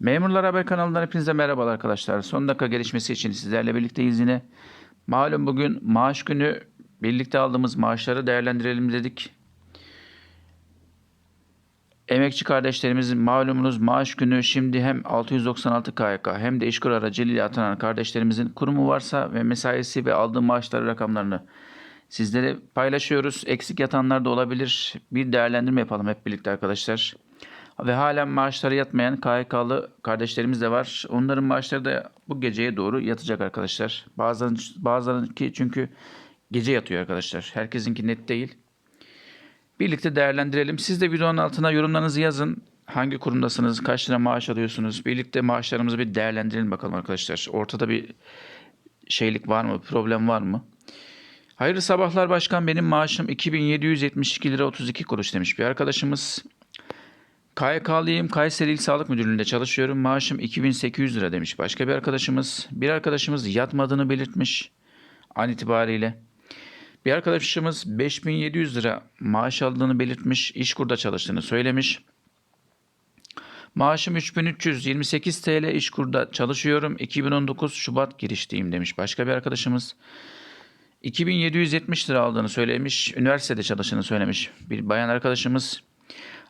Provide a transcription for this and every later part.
Memurlar Haber kanalından hepinize merhabalar arkadaşlar. Son dakika gelişmesi için sizlerle birlikteyiz yine. Malum bugün maaş günü birlikte aldığımız maaşları değerlendirelim dedik. Emekçi kardeşlerimizin malumunuz maaş günü şimdi hem 696 KYK hem de işkur aracılığıyla atanan kardeşlerimizin kurumu varsa ve mesaisi ve aldığı maaşları rakamlarını sizlere paylaşıyoruz. Eksik yatanlar da olabilir. Bir değerlendirme yapalım hep birlikte arkadaşlar. Ve halen maaşları yatmayan KYK'lı kardeşlerimiz de var. Onların maaşları da bu geceye doğru yatacak arkadaşlar. Bazen bazılarınki çünkü gece yatıyor arkadaşlar. Herkesinki net değil. Birlikte değerlendirelim. Siz de videonun altına yorumlarınızı yazın. Hangi kurumdasınız? Kaç lira maaş alıyorsunuz? Birlikte maaşlarımızı bir değerlendirelim bakalım arkadaşlar. Ortada bir şeylik var mı? Problem var mı? Hayırlı sabahlar başkan. Benim maaşım 2772 lira 32 kuruş demiş bir arkadaşımız. KYK'lıyım. Kayseri İl Sağlık Müdürlüğü'nde çalışıyorum. Maaşım 2800 lira demiş başka bir arkadaşımız. Bir arkadaşımız yatmadığını belirtmiş an itibariyle. Bir arkadaşımız 5700 lira maaş aldığını belirtmiş. İşkur'da çalıştığını söylemiş. Maaşım 3328 TL İşkur'da çalışıyorum. 2019 Şubat girişteyim demiş başka bir arkadaşımız. 2770 lira aldığını söylemiş. Üniversitede çalıştığını söylemiş bir bayan arkadaşımız.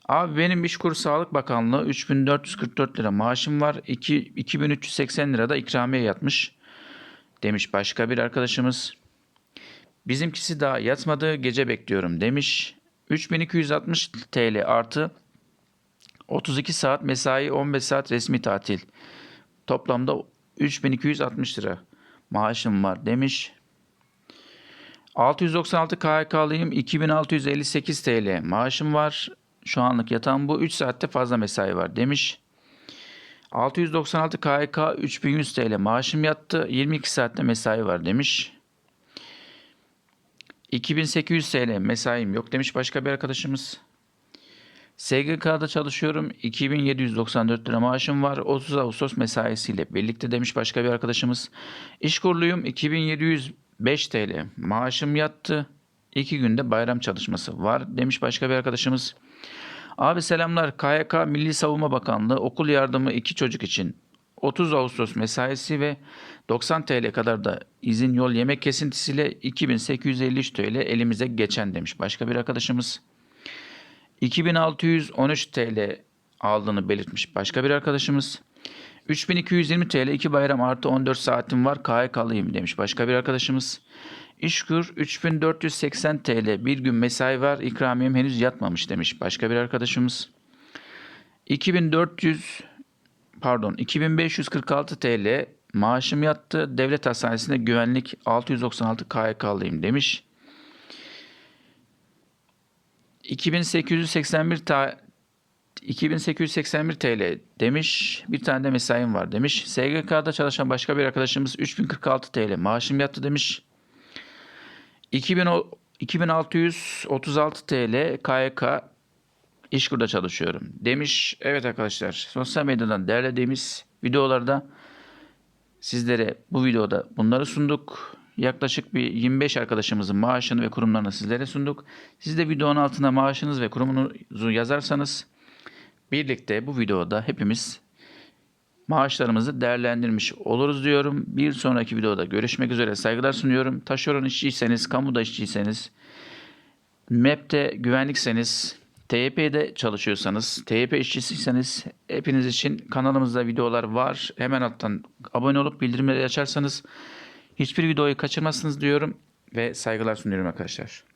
Abi benim İşkur Sağlık Bakanlığı 3444 lira maaşım var. 2, 2380 lira da ikramiye yatmış. Demiş başka bir arkadaşımız. Bizimkisi daha yatmadı gece bekliyorum demiş. 3260 TL artı 32 saat mesai 15 saat resmi tatil. Toplamda 3260 lira maaşım var demiş. 696 KHK'lıyım 2658 TL maaşım var. Şu anlık yatan bu 3 saatte fazla mesai var demiş. 696 KHK 3100 TL maaşım yattı 22 saatte mesai var demiş. 2800 TL mesaim yok demiş başka bir arkadaşımız. SGK'da çalışıyorum. 2794 lira maaşım var. 30 Ağustos mesaisiyle birlikte demiş başka bir arkadaşımız. İşkurluyum. 2705 TL maaşım yattı. 2 günde bayram çalışması var demiş başka bir arkadaşımız. Abi selamlar. KYK Milli Savunma Bakanlığı okul yardımı iki çocuk için 30 Ağustos mesaisi ve 90 TL kadar da izin yol yemek kesintisiyle 2853 TL elimize geçen demiş başka bir arkadaşımız. 2613 TL aldığını belirtmiş başka bir arkadaşımız. 3220 TL 2 bayram artı 14 saatim var KYK'lıyım demiş başka bir arkadaşımız. İşkur 3480 TL bir gün mesai var ikramiyem henüz yatmamış demiş başka bir arkadaşımız. 2400 pardon 2546 TL maaşım yattı. Devlet hastanesinde güvenlik 696 KYK'lıyım demiş. 2881 ta 2881 TL demiş. Bir tane de mesaim var demiş. SGK'da çalışan başka bir arkadaşımız 3046 TL maaşım yattı demiş. 2000 o- 2636 TL KYK İşkur'da çalışıyorum demiş. Evet arkadaşlar sosyal medyadan derlediğimiz videolarda sizlere bu videoda bunları sunduk. Yaklaşık bir 25 arkadaşımızın maaşını ve kurumlarını sizlere sunduk. Siz de videonun altına maaşınız ve kurumunuzu yazarsanız birlikte bu videoda hepimiz maaşlarımızı değerlendirmiş oluruz diyorum. Bir sonraki videoda görüşmek üzere saygılar sunuyorum. Taşeron işçiyseniz, kamuda işçiyseniz, MEP'te güvenlikseniz, TYP'de çalışıyorsanız, TYP işçisiyseniz hepiniz için kanalımızda videolar var. Hemen alttan abone olup bildirimleri açarsanız hiçbir videoyu kaçırmazsınız diyorum ve saygılar sunuyorum arkadaşlar.